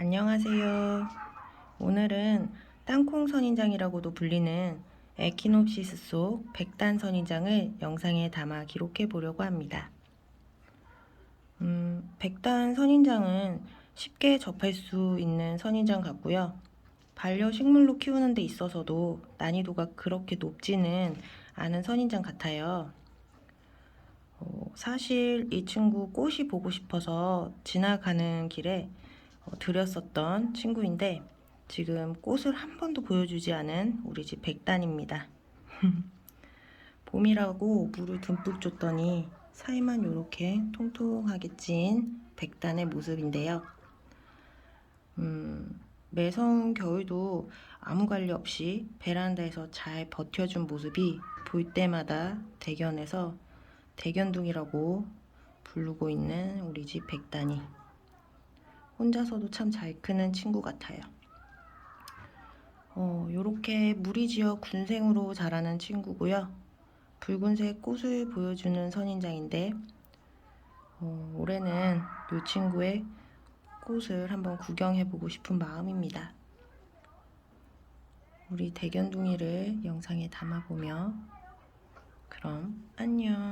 안녕하세요. 오늘은 땅콩 선인장이라고도 불리는 에키놉시스 속 백단 선인장을 영상에 담아 기록해 보려고 합니다. 음, 백단 선인장은 쉽게 접할 수 있는 선인장 같고요. 반려 식물로 키우는 데 있어서도 난이도가 그렇게 높지는 않은 선인장 같아요. 어, 사실 이 친구 꽃이 보고 싶어서 지나가는 길에 어, 들였었던 친구인데 지금 꽃을 한 번도 보여주지 않은 우리 집 백단입니다. 봄이라고 물을 듬뿍 줬더니 사이만 이렇게 통통하게 찐 백단의 모습인데요. 음, 매서운 겨울도 아무 관리 없이 베란다에서 잘 버텨준 모습이 볼 때마다 대견해서 대견둥이라고 부르고 있는 우리 집 백단이 혼자서도 참 잘 크는 친구 같아요. 어, 요렇게 무리지어 군생으로 자라는 친구고요. 붉은색 꽃을 보여주는 선인장인데 어, 올해는 이 친구의 꽃을 한번 구경해보고 싶은 마음입니다. 우리 대견둥이를 영상에 담아보며 그럼 안녕.